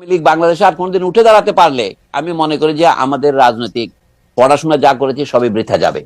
আওয়ামী লীগ বাংলাদেশে আর কোনোদিন উঠে দাঁড়াতে পারলে আমি মনে করি যে আমাদের রাজনৈতিক পড়াশোনা যা করেছি সবই বৃথা যাবে।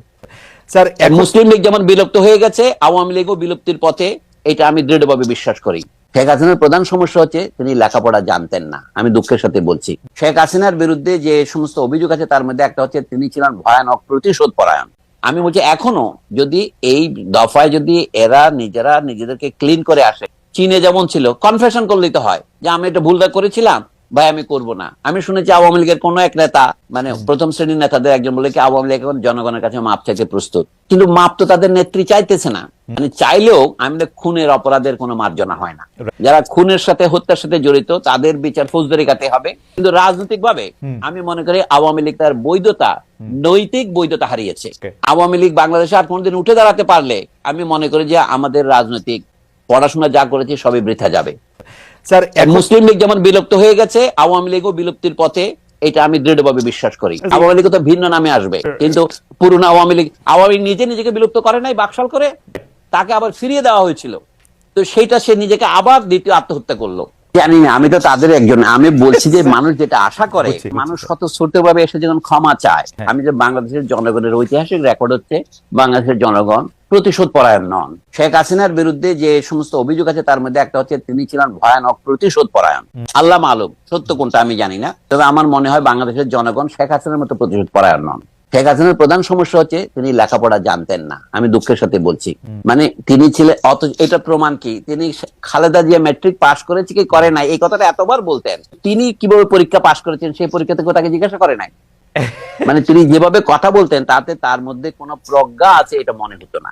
স্যার মুসলিম লীগ যেমন বিলুপ্ত হয়ে গেছে আওয়ামী লীগও বিলুপ্তির পথে এটা আমি দৃঢ়ভাবে বিশ্বাস করি। শেখ হাসিনার প্রধান সমস্যা হচ্ছে তিনি লেখাপড়া জানতেন না। আমি দুঃখের সাথে বলছি। শেখ হাসিনার বিরুদ্ধে যে সমস্ত অভিযোগ আছে তার মধ্যে একটা হচ্ছে তিনি ছিলেন ভয়ানক প্রতিশোধ পরায়ণ আমি বলছি এখনও যদি এই দফায় যদি এরা নিজেরা নিজেদেরকে ক্লিন করে আসে চীনে যেমন ছিল কনফেশন করলেই তো হয় যে আমি এটা ভুলটা করেছিলাম ভাই আমি করব না। আমি শুনেছি আওয়ামী লীগের কোন এক নেতা মানে প্রথম শ্রেণির নেতাদের একজন বলে কি আওয়ামী লীগ এখন জনগণের কাছে মাপ চাইতে প্রস্তুত। কিন্তু মাপ তো তাদের নেত্রী চাইতেছে না। মানে চাইলেও আমাদের খুনের অপরাধের কোনো মার্জনা হয় না। যারা খুনের সাথে হত্যার সাথে জড়িত তাদের বিচার ফৌজদারি কাতে হবে। কিন্তু রাজনৈতিক ভাবে আমি মনে করি আওয়ামী লীগ তার বৈধতা নৈতিক বৈধতা হারিয়েছে. আওয়ামী লীগ বাংলাদেশে আর কোনোদিন উঠে দাঁড়াতে পারলে আমি মনে করি যে আমাদের রাজনৈতিক পড়াশোনা যা করেছি সবই বৃথা যাবে। স্যার মুসলিম লীগ যেমন বিলুপ্ত হয়ে গেছে আওয়ামী লীগও বিলুপ্তির পথে এটা আমি দৃঢ়ভাবে বিশ্বাস করি। আওয়ামী লীগ তো ভিন্ন নামে আসবে। কিন্তু পুরনো আওয়ামী লীগ আওয়ামী নিজে নিজেকে বিলুপ্ত করে নাই বাকশাল করে তাকে আবার ফিরিয়ে দেওয়া হয়েছিল। তো সেইটা সে নিজেকে আবার দ্বিতীয় আত্মহত্যা করল। জানি না আমি তো তাদের একজন আমি বলছি যে মানুষ যেটা আশা করে মানুষ স্বতঃস্ফূর্ত ভাবে এসে যখন ক্ষমা চায় আমি যে বাংলাদেশের জনগণের ঐতিহাসিক রেকর্ড হচ্ছে বাংলাদেশের জনগণ প্রতিশোধ পরায়ণ নন। শেখ হাসিনার বিরুদ্ধে যে সমস্ত অভিযোগ আছে তার মধ্যে একটা হচ্ছে তিনি ছিলেন ভয়ানক প্রতিশোধ পরায়ণ। আল্লাহ আলম সত্য কোনটা আমি জানি না তবে আমার মনে হয় বাংলাদেশের জনগণ শেখ হাসিনার মতো প্রতিশোধ পরায়ণ নন। শেখ হাসিনার প্রধান সমস্যা হচ্ছে তিনি লেখাপড়া জানতেন না। আমি দুঃখের সাথে বলছি। মানে তিনি ছিলেন অত, এটা প্রমাণ কি? তিনি খালেদা জিয়া ম্যাট্রিক পাশ করেছে কি করে নাই? এই কথাটা এতবার বলতেন। তিনি কীভাবে পরীক্ষা পাশ করেছেন? সেই পরীক্ষা থেকে তাকে জিজ্ঞাসা করে নাই? মানে তিনি যেভাবে কথা বলতেন তাতে তার মধ্যে কোনো প্রজ্ঞা আছে এটা মনে হতো না।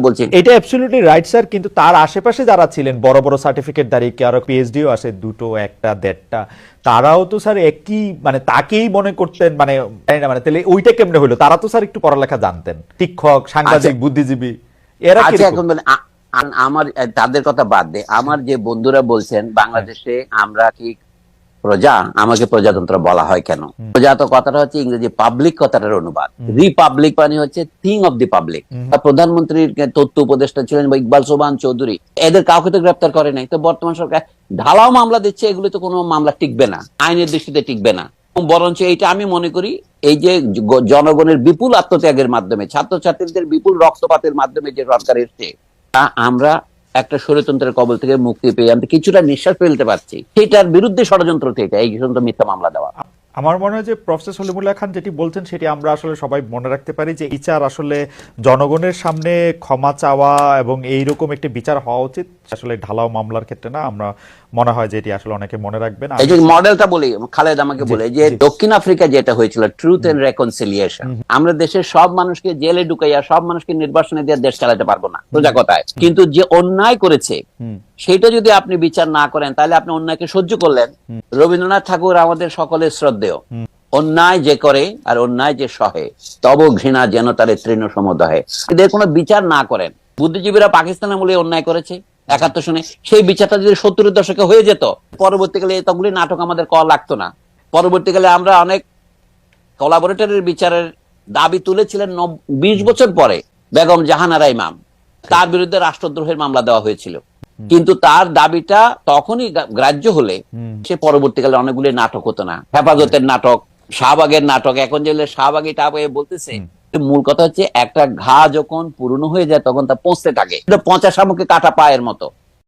বলছি। এটা অ্যাবসলিউটলি রাইট স্যার কিন্তু তার আশেপাশে যারা ছিলেন বড় বড় সার্টিফিকেট দাঁড়িয়ে কারও পিএইচডিও আছে দুটো একটা দেড়টা তারাও তো স্যার একই মানে তাকেই মনে করতেন মানে না মানে তাহলে ওইটা কেমনে হলো? তারা তো স্যার একটু পড়ালেখা জানতেন। শিক্ষক সাংবাদিক বুদ্ধিজীবী এরা আচ্ছা কীরকম? এখন আ- আমার তাদের কথা বাদ দে। আমার যে বন্ধুরা বলছেন বাংলাদেশে আমরা কি প্রজা আমাকে প্রজাতন্ত্র বলা হয় কেন? প্রজা তো কথাটা হচ্ছে ইংরেজি পাবলিক কথাটার অনুবাদ। রিপাবলিক মানে হচ্ছে থিং অফ দি পাবলিক প্রধানমন্ত্রীর তথ্য উপদেষ্টা ছিলেন বা ইকবাল সোবান চৌধুরী। এদের কাউকে তো গ্রেপ্তার করে নাই তো বর্তমান সরকার ঢালাও মামলা দিচ্ছে এগুলো তো কোনো মামলা টিকবে না। আইনের দৃষ্টিতে টিকবে না। বরঞ্চ এইটা আমি মনে করি এই যে জনগণের বিপুল আত্মত্যাগের মাধ্যমে ছাত্রছাত্রীদের বিপুল রক্তপাতের মাধ্যমে যে সরকার এসছে তা আমরা একটা ষড়যন্ত্রের কবল থেকে মুক্তি পেয়ে আমি কিছুটা নিঃশ্বাস ফেলতে পারছি। সেটার বিরুদ্ধে ষড়যন্ত্র থেকে এই ষড়যন্ত্র মিথ্যা মামলা দেওয়া। আমার মনে হয় যে প্রফেসর সলিমুল্লাহ খান যেটি বলছেন সেটি আমরা আসলে সবাই মনে রাখতে পারি যে বিচার আসলে জনগণের সামনে ক্ষমা চাওয়া এবং এইরকম একটি বিচার হওয়া উচিত আসলে ঢালাও মামলার ক্ষেত্রে না আমরা মনে হয় যে এটি আসলে অনেকে মনে রাখবেন। এই যে মডেলটা বলি খালেদ আমাকে বলে যে দক্ষিণ আফ্রিকা যেটা হয়েছিল ট্রুথ এন্ড রেকনসিলিয়েশন আমরা দেশের সব মানুষকে জেলে ঢুকাইয়া সব মানুষকে নির্বাসনে দিয়ে দেশ চালাতে পারব না। সোজা কথায়। কিন্তু যে অন্যায় করেছে। সেটা যদি আপনি বিচার না করেন তাহলে আপনি অন্যায়কে সহ্য করলেন। রবীন্দ্রনাথ ঠাকুর আমাদের সকলের শ্রদ্ধেয়। অন্যায় যে করে আর অন্যায় যে সহে তব ঘৃণা যেন তারে তৃণ সমদহে। এদের কোনো বিচার না করেন। বুদ্ধিজীবীরা পাকিস্তানের মূলে অন্যায় করেছে একাত্তর সনে। সেই বিচারটা যদি সত্তরের দশকে হয়ে যেত পরবর্তীকালে এতগুলি নাটক আমাদের করা লাগতো না। পরবর্তীকালে আমরা অনেক কোলাবোরেটরের বিচারের দাবি তুলেছিলেন বিশ বছর পরে বেগম জাহানারা ইমাম। তার বিরুদ্ধে রাষ্ট্রদ্রোহের মামলা দেওয়া হয়েছিল। কিন্তু তার দাবিটা তখনই গ্রাহ্য হলে সে পরবর্তীকালে অনেকগুলি নাটক হতো না। হেফাজতের নাটক শাহবাগের নাটক এখন যেগুলো শাহবাগি টাপ বলতেছে মূল কথা হচ্ছে একটা ঘা যখন পুরনো হয়ে যায় তখন তা পচতে থাকে। এটা পচা শামুকে কাটা পায়ের মতো।